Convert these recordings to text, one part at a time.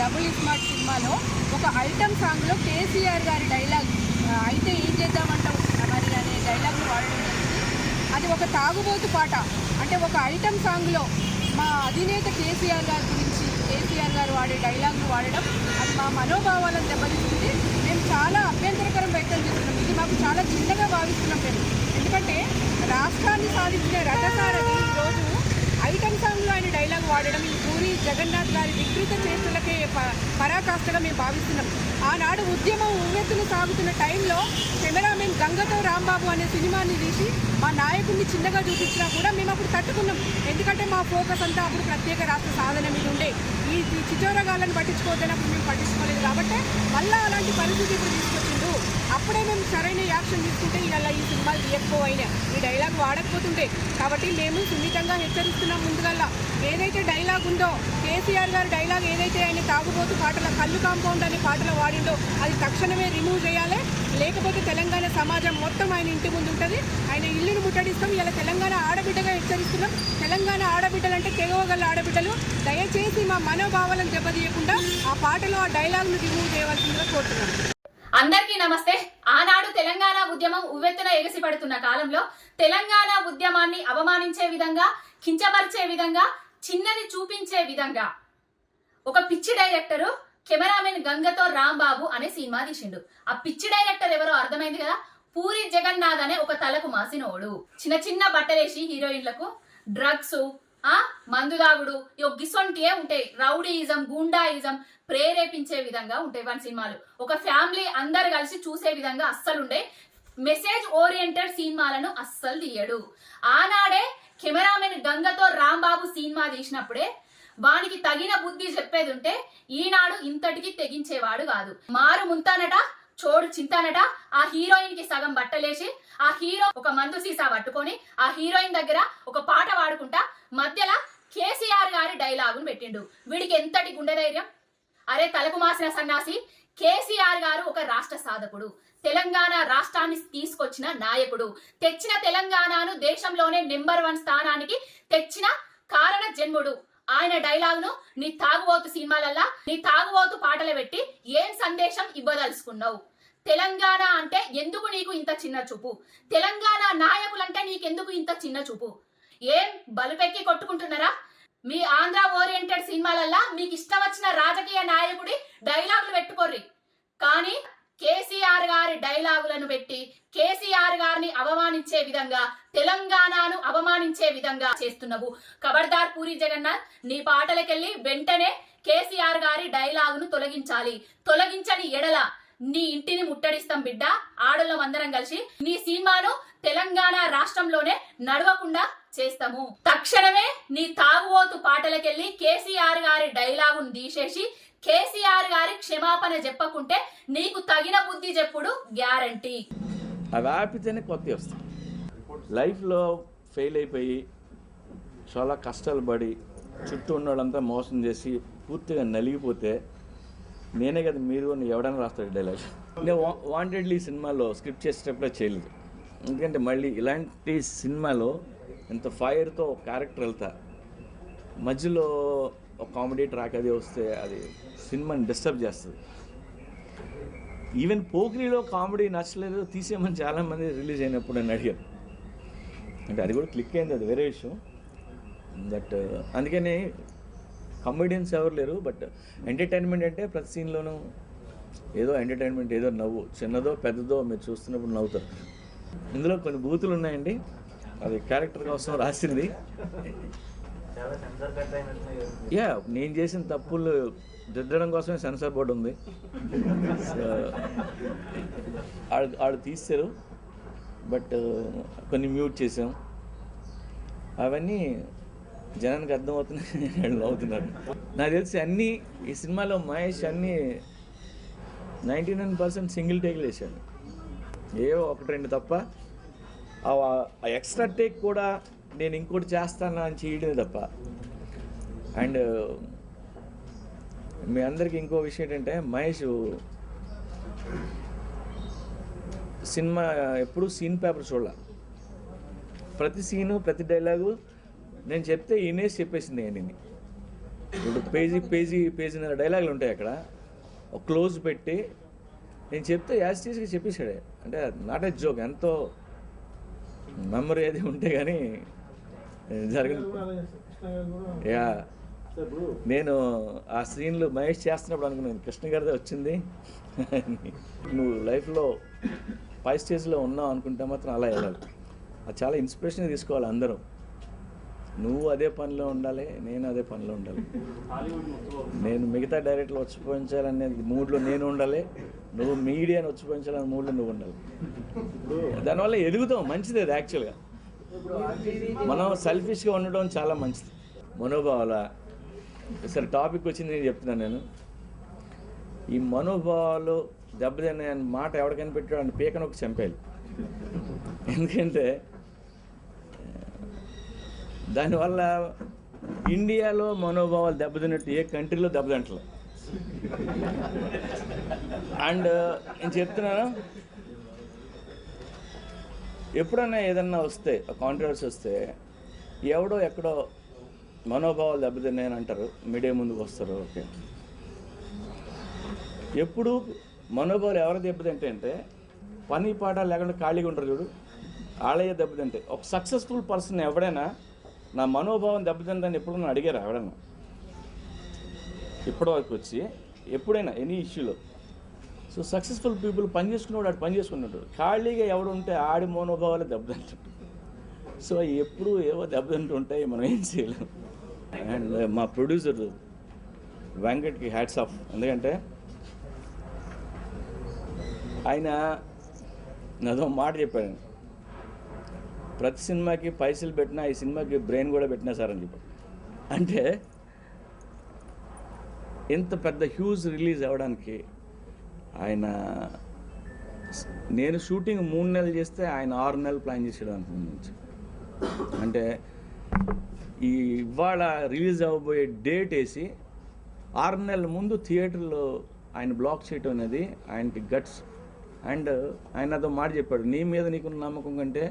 Double smart సినిమాలో ఒక item సాంగ్లో కేసీఆర్ గారి డైలాగ్ అయితే ఏం చేద్దామంటావు మరి అనే డైలాగ్ వాడడం అది ఒక తాగుబోతు పాట. అంటే ఒక ఐటమ్ సాంగ్లో మా అధినేత కేసీఆర్ గారి గురించి కేసీఆర్ గారు వాడే డైలాగ్ను వాడడం అది మా మనోభావాలను దెబ్బతీస్తుంది. మేము చాలా అభ్యంతరకరం వ్యక్తం చేస్తున్నాం. ఇది మాకు చాలా చిన్నగా భావిస్తున్నాం మేము. ఎందుకంటే రాష్ట్రాన్ని సాధించిన రథసారథి ఈరోజు ఐటమ్ సాంగ్లో ఆయన డైలాగ్ వాడడం ఈ పూరి జగన్నాథ్ గారి వికృత చేతులకే ప- పరాకాష్ఠగా మేము భావిస్తున్నాం. ఆనాడు ఉద్యమం ఉవ్వెత్తులు సాగుతున్న టైంలో కెమెరామెన్ గంగతో రాంబాబు అనే సినిమాని తీసి మా నాయకుడిని చిన్నగా చూపించినా కూడా మేము అప్పుడు తట్టుకున్నాం. ఎందుకంటే మా ఫోకస్ అంతా అప్పుడు ప్రత్యేక రాష్ట్ర సాధన మీద ఉండే. ఈ ఈ పట్టించుకోవద్దని పట్టించుకోవద్దన్నప్పుడు మేము పట్టించుకోలేదు. కాబట్టి మళ్ళీ అలాంటి పరిస్థితి ఇప్పుడు తీసుకొచ్చింది. అప్పుడే మేము సరైన యాక్షన్ తీసుకుంటే ఇలా ఈ సినిమాలు తీయకపోయినా. ఈ డైలాగ్ వాడకపోతుంటే. కాబట్టి మేము సున్నితంగా హెచ్చరిస్తున్నాం ముందుగల్లా. ఏదైతే డైలాగ్ ఉందో కేసీఆర్ గారు డైలాగ్ ఏదైతే ఆయన తాగుబోతు పాటల కళ్ళు కాంపౌండ్ అనే పాటలో వాడిండో అది తక్షణమే రిమూవ్ చేయాలి. లేకపోతే తెలంగాణ సమాజం మొత్తం ఆయన ఇంటి ముందు ఉంటుంది. ఆయన ఇల్లును ముట్టడిస్తాం. ఇలా తెలంగాణ ఆడబిడ్డగా హెచ్చరిస్తున్నాం. తెలంగాణ ఆడబిడ్డలు అంటే తెగవగల ఆడబిడ్డలు. దయచేసి మా మనోభావాలను దెబ్బతీయకుండా ఆ పాటలో ఆ డైలాగ్ను రిమూవ్ చేయవలసిందిగా కోరుతున్నాం. అందరికీ నమస్తే. ఆనాడు తెలంగాణ ఉద్యమం ఉవ్వెత్తున ఎగసిపడుతున్న కాలంలో తెలంగాణ ఉద్యమాన్ని అవమానించే విధంగా కించపరిచే విధంగా చిన్నది చూపించే విధంగా ఒక పిచ్చి డైరెక్టరు కెమెరామెన్ గంగతో రాంబాబు అనే సినిమా తీసిండు. ఆ పిచ్చి డైరెక్టర్ ఎవరో అర్థమైంది కదా? పూరి జగన్నాథ్ అనే ఒక తలకు మాసినోడు. చిన్న చిన్న బట్టలేసి హీరోయిన్లకు డ్రగ్స్ ఆ? మందు దాగుడు గిసొంటియే ఉంటాయి. రౌడీయిజం గూండాయిజం ప్రేరేపించే విధంగా ఉంటాయి వన్ సినిమాలు. ఒక ఫ్యామిలీ అందరు కలిసి చూసే విధంగా అస్సలు ఉండే మెసేజ్ ఓరియంటెడ్ సినిమాలను అస్సలు తీయడు. ఆనాడే కెమెరామెన్ గంగతో రాంబాబు సినిమా తీసినప్పుడే వానికి తగిన బుద్ధి చెప్పేది ఉంటే ఈనాడు ఇంతటికి తెగించేవాడు కాదు. మారు ముంతానట చోడు చింతానట ఆ హీరోయిన్కి సగం బట్టలేసి ఆ హీరో ఒక మందు సీసా పట్టుకొని ఆ హీరోయిన్ దగ్గర ఒక పాట పాడుకుంటా మధ్యలో కేసీఆర్ గారి డైలాగును పెట్టిండు. వీడికి ఎంతటి గుండె ధైర్యం? అరే తలకు మాసిన సన్నాసి కేసీఆర్ గారు ఒక రాష్ట్ర సాధకుడు తెలంగాణ రాష్ట్రాన్ని తీసుకొచ్చిన నాయకుడు తెచ్చిన తెలంగాణను దేశంలోనే నెంబర్ వన్ స్థానానికి తెచ్చిన కారణ జన్ముడు. ఆయన డైలాగ్ను నీ తాగుబోతు సినిమాలల్లా నీ తాగుబోతు పాటలు పెట్టి ఏం సందేశం ఇవ్వదలుచుకున్నావు? తెలంగాణ అంటే ఎందుకు నీకు ఇంత చిన్న చూపు? తెలంగాణ నాయకులంటే నీకెందుకు ఇంత చిన్న చూపు? ఏం బలుపెక్కి కొట్టుకుంటున్నారా? మీ ఆంధ్ర ఓరియంటెడ్ సినిమాలల్లా మీకు ఇష్టం వచ్చిన రాజకీయ నాయకుడి డైలాగులు పెట్టుకోర్రి. కానీ కేసీఆర్ గారి డైలాగులను పెట్టి కేసీఆర్ గారిని అవమానించే విధంగా తెలంగాణను అవమానించే విధంగా చేస్తున్నావు. ఖబర్దార్ పూరి జగన్నాథ్ నీ పాటలకెళ్ళి వెంటనే కేసీఆర్ గారి డైలాగును తొలగించాలి. తొలగించని ఎడల నీ ఇంటిని ముట్టడిస్తాం బిడ్డ. ఆడోళ్ళం అందరం కలిసి నీ సినిమాను తెలంగాణ రాష్ట్రంలోనే నడవకుండా చేస్తాము. తక్షణమే నీ తాగుబోతు పాటలకెళ్ళి కేసీఆర్ గారి డైలాగును తీసేసి కేసీఆర్ గారి క్షమాపణ చెప్పకుంటే నీకు తగిన బుద్ధి చెప్పుడు గ్యారంటీ. అవి ఆపితేనే కొత్తవి వస్తాయి లైఫ్లో ఫెయిల్ అయిపోయి చాలా కష్టాలు పడి చుట్టూ ఉన్న వాళ్ళంతా మోసం చేసి పూర్తిగా నలిగిపోతే నేనే కదా మీరు ఎవడైనా రాస్తాడు డైలాగ్ నేను వాంటెడ్లీ సినిమాలో స్క్రిప్ట్ చేసేటప్పుడే చేయలేదు. ఎందుకంటే మళ్ళీ ఇలాంటి సినిమాలో ఎంత ఫైర్తో క్యారెక్టర్ వెళ్తా. మధ్యలో ఒక కామెడీ ట్రాక్ అది వస్తే అది సినిమాని డిస్టర్బ్ చేస్తుంది. ఈవెన్ పోకిరిలో కామెడీ నచ్చలేదు తీసేయమని చాలామంది రిలీజ్ అయినప్పుడు నేను అడిగారు. అంటే అది కూడా క్లిక్ అయింది అది వేరే విషయం. బట్ uh, అందుకని కమెడియన్స్ ఎవరు లేరు బట్ ఎంటర్టైన్మెంట్ అంటే ప్రతి సీన్లోనూ ఏదో ఎంటర్టైన్మెంట్ ఏదో నవ్వు. చిన్నదో పెద్దదో మీరు చూస్తున్నప్పుడు నవ్వుతారు. ఇందులో కొన్ని బూతులు ఉన్నాయండి. అది క్యారెక్టర్ కోసం రాసింది. యా నేను చేసిన తప్పులు దిద్దడం కోసమే సెన్సార్ బోర్డు ఉంది. సో ఆడు ఆడు తీస్తారు బట్ కొన్ని మ్యూట్ చేసాం అవన్నీ జనానికి అర్థమవుతున్నాయి అవుతున్నారు నాకు తెలిసి అన్నీ ఈ సినిమాలో మహేష్ అన్నీ నైంటీ నైన్ పర్సెంట్ సింగిల్ టేక్లు వేసాడు ఏవో ఒకటి రెండు తప్ప. ఆ ఎక్స్ట్రా టేక్ కూడా నేను ఇంకోటి చేస్తాను అని చేయడమే తప్ప. అండ్ మీ అందరికి ఇంకో విషయం ఏంటంటే మహేష్ సినిమా ఎప్పుడు సీన్ పేపర్ చూడాల. ప్రతి సీను ప్రతి డైలాగు నేను చెప్తే ఈనేసి చెప్పేసింది నేను ఇప్పుడు పేజీ పేజీ పేజీన్నర డైలాగులు ఉంటాయి అక్కడ. ఒక క్లోజ్ పెట్టి నేను చెప్తే యాజ్ టీస్గా చెప్పేశాడే. అంటే నాట్ ఎ జోక్ ఎంతో మెమరీ అది ఉంటే కానీ జరిగిన యా. నేను ఆ సీన్లు మహేష్ చేస్తున్నప్పుడు అనుకున్నాను కృష్ణ గారిదే వచ్చింది. నువ్వు లైఫ్లో పై స్టేజ్లో ఉన్నావు అనుకుంటే మాత్రం అలా వెళ్ళాలి. అది చాలా ఇన్స్పిరేషన్ తీసుకోవాలి అందరం. నువ్వు అదే పనిలో ఉండాలి నేను అదే పనిలో ఉండాలి. నేను మిగతా డైరెక్టర్లు వచ్చిపోయించాలనే మూడ్లో నేను ఉండాలి నువ్వు మీడియాని వచ్చిపోయించాలనే మూడ్లో నువ్వు ఉండాలి. దానివల్ల ఎదుగుతాం మంచిది అది యాక్చువల్గా మనం సెల్ఫిష్గా ఉండడం చాలా మంచిది. మనోభావాల సరే టాపిక్ వచ్చింది నేను చెప్తున్నాను నేను. ఈ మనోభావాలు దెబ్బతినే అనే మాట ఎవరికైనా పెట్టాడు అని పీకను ఒక చంపేయాలి. ఎందుకంటే దానివల్ల ఇండియాలో మనోభావాలు దెబ్బతిన్నట్టు ఏ కంట్రీలో దెబ్బతింటలేదు. అండ్ నేను చెప్తున్నాను ఎప్పుడన్నా ఏదన్నా వస్తే కాంట్రవర్సీ వస్తే ఎవడో ఎక్కడో మనోభావాలు దెబ్బతిన్నాయని అంటారు మీడియా ముందుకు వస్తారు ఓకే. ఎప్పుడు మనోభావాలు ఎవరు దెబ్బతింటే అంటే పని పాట లేకుండా ఖాళీగా ఉంటారు చూడు వాళ్ళే దెబ్బతింటే. ఒక సక్సెస్ఫుల్ పర్సన్ ఎవడైనా నా మనోభావం దెబ్బతిందని ఎప్పుడన్నా అడిగారు ఎవడన్నా ఇప్పటి వరకు వచ్చి ఎప్పుడైనా ఎనీ ఇష్యూలో. సో సక్సెస్ఫుల్ పీపుల్ పని చేసుకున్నవాడు ఆడు పని చేసుకున్నాడు ఖాళీగా ఎవడు ఉంటే ఆడి మనోభావాలే దెబ్బతింటాడు సో ఎప్పుడు ఏవో దెబ్బతింటుంటాయి మనం ఏం చేయలేం. అండ్ మా ప్రొడ్యూసర్ వెంకట్కి హ్యాట్స్ ఆఫ్. ఎందుకంటే ఆయన నాదో మాట చెప్పాడు. ప్రతి సినిమాకి పైసలు పెట్టినా ఈ సినిమాకి బ్రెయిన్ కూడా పెట్టినా సార్ అని చెప్పాడు అంటే ఇంత పెద్ద హ్యూజ్ రిలీజ్ అవ్వడానికి ఆయన నేను షూటింగ్ మూడు నెలలు చేస్తే ఆయన ఆరు నెలలు ప్లాన్ చేసాడు అనుకుంటుంది అంటే ఈ ఇవాళ రిలీజ్ అవ్వబోయే డేట్ వేసి ఆరు నెలల ముందు థియేటర్లో ఆయన బ్లాక్ చేయటం అనేది ఆయనకి గట్స్. అండ్ ఆయన అదో మాట చెప్పాడు నీ మీద నీకున్న నమ్మకం కంటే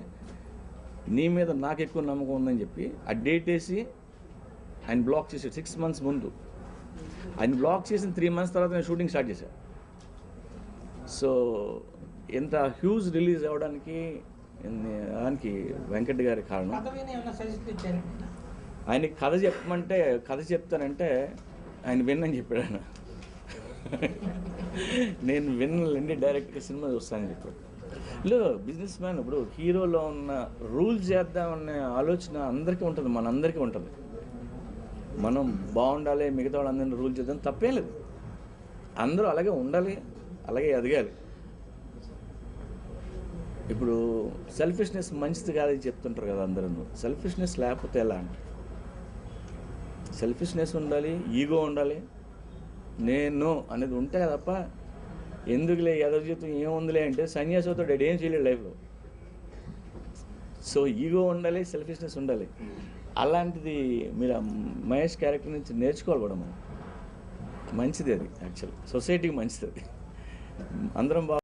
నీ మీద నాకు ఎక్కువ నమ్మకం ఉందని చెప్పి ఆ డేట్ వేసి ఆయన బ్లాక్ చేసాడు సిక్స్ మంత్స్ ముందు. ఆయన బ్లాక్ చేసిన త్రీ మంత్స్ తర్వాత నేను షూటింగ్ స్టార్ట్ చేశాను సో ఇంత హ్యూజ్ రిలీజ్ అవ్వడానికి దానికి వెంకట్ గారి కారణం? ఆయనకి కథ చెప్పమంటే కథ చెప్తానంటే ఆయన విన్నని చెప్పాడు ఆయన. నేను విన్నలేండి డైరెక్ట్గా సినిమా చూస్తానని చెప్పాడు. లో బిజినెస్ మ్యాన్ ఇప్పుడు హీరోలో ఉన్న రూల్స్ చేద్దామనే ఆలోచన అందరికీ ఉంటుంది మనందరికీ ఉంటుంది. మనం బాగుండాలి మిగతా వాళ్ళందరినీ రూల్ చేద్దాం తప్పేం లేదు. అందరూ అలాగే ఉండాలి అలాగే ఎదగాలి. ఇప్పుడు సెల్ఫిష్నెస్ మంచిది కాదని చెప్తుంటారు కదా అందరూ. సెల్ఫిష్నెస్ లేకపోతే ఎలా అంటే సెల్ఫిష్నెస్ ఉండాలి ఈగో ఉండాలి. నేను అనేది ఉంటే తప్ప ఎందుకులే ఎదవ జీవితం ఏముందిలే అంటే సన్యాసంతో డెడ్ ఏం చేయలేడు లైఫ్లో. సో ఈగో ఉండాలి సెల్ఫిష్నెస్ ఉండాలి. అలాంటిది మీరు ఆ మహేష్ క్యారెక్టర్ నుంచి నేర్చుకోవాలి కూడా మనం. మంచిది అది యాక్చువల్ సొసైటీకి మంచిది అది. అందరం